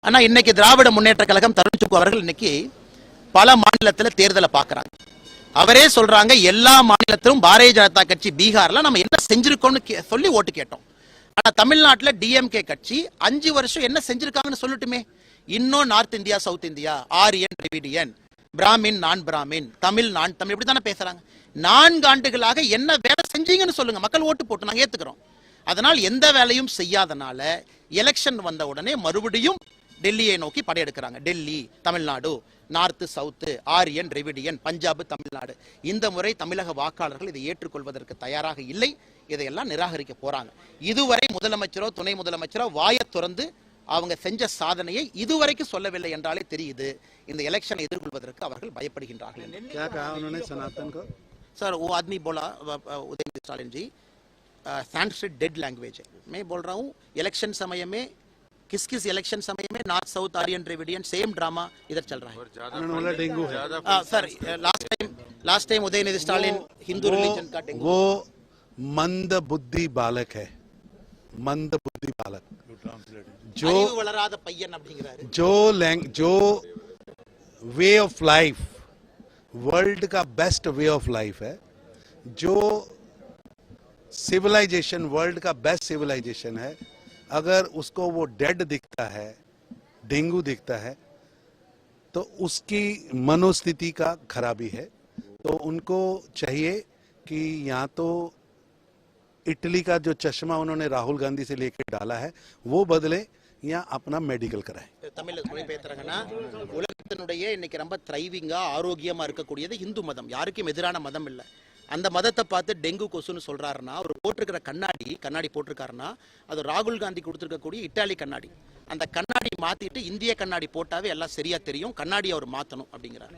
ஆனா இன்னைக்கு திராவிட முன்னேற்ற கழகம் தருண் அவர்கள் இன்னைக்கு பல மாநிலத்துல தேர்தலை பார்க்குறாங்க. அவரே சொல்றாங்க எல்லா மாநிலத்திலும் பாரதிய ஜனதா கட்சி பீகார்ல நம்ம என்ன செஞ்சிருக்கோம்னு கே- சொல்லி ஓட்டு கேட்டோம். ஆனா தமிழ்நாட்டுல டிஎம்கே கட்சி அஞ்சு வருஷம் என்ன செஞ்சிருக்காங்கன்னு சொல்லட்டுமே. இன்னும் north India south India Aryan Dravidian Brahmin நான் பிராமின் தமிழ் நான் தமிழ் இப்படி தானே பேசுறாங்க. நான்கு ஆண்டுகளாக என்ன வேலை செஞ்சீங்கன்னு சொல்லுங்க. மக்கள் ஓட்டு போட்டு நாங்க ஏத்துக்கிறோம். அதனால் எந்த வேலையும் செய்யாதனால எலெக்ஷன் வந்த உடனே மறுபடியும் டெல்லியை நோக்கி படையெடுக்கிறாங்க Delhi Tamil Nadu north south Aryan Dravidian Punjab Tamil Nadu இந்த முறை தமிழக வாக்காளர்கள் இதை ஏற்றுக்கொள்வதற்கு தயாராக இல்லை இதையெல்லாம் நிராகரிக்க போறாங்க இதுவரை முதலமைச்சரோ துணை முதலமைச்சரோ வாயத் திறந்து அவங்க செஞ்ச சாதனையை இதுவரைக்கும் சொல்லவில்லை என்றாலே தெரியுது இந்த எலெக்ஷனை எதிர்கொள்வதற்கு அவர்கள் பயப்படுகின்றார்கள் என்று. क्या कहा उन्होंने सनातन को सर वो आदमी बोला व- व- उदयनिधि स्टालिन जी संस्कृत डेड लैंग्वेज है मैं बोल रहा हूँ इलेक्शन समय में किस किस इलेक्शन समय में north south Aryan Dravidian same drama इधर चल रहा है उन्होंने बोला डेंगू है आ, sir last time last time Udhayanidhi Stalin Hindu वो- रिलीजन का डेंगू वो मंद बुद्धि बालक है मंद बुद्धि बालक जो அறிவு வளராத பையன் அப்படிங்கிறாரு जो लैंग जो वे ऑफ लाइफ वर्ल्ड का बेस्ट वे ऑफ लाइफ है जो सिविलाइजेशन वर्ल्ड का बेस्ट सिविलाइजेशन है अगर उसको वो डेड दिखता है डेंगू दिखता है तो उसकी मनोस्थिति का खराबी है तो उनको चाहिए कि यहाँ तो इटली का जो चश्मा उन्होंने राहुल गांधी से लेकर डाला है वो बदले या अपना मेडिकल कराएं தமிழ்ல மொழிபெயர்த்துறாங்கன்னா உலகத்தினுடைய இன்னைக்கு ரொம்ப த்ரைவிங்கா ஆரோக்கியமா இருக்கக்கூடியது இந்து மதம் யாருக்கும் எதிரான மதம் இல்ல அந்த மதத்தை பார்த்து டெங்கு கொசுன்னு சொல்றாருன்னா அவர் போட்டிருக்கிற கண்ணாடி கண்ணாடி போட்டிருக்காருன்னா அது ராகுல் காந்தி கொடுத்துருக்கக்கூடிய இட்டாலி கண்ணாடி. அந்த கண்ணாடி மாத்திட்டு இந்திய கண்ணாடி போட்டாவே எல்லாம் சரியா தெரியும். கண்ணாடி அவர் மாத்தணும் அப்படிங்கிறாரு.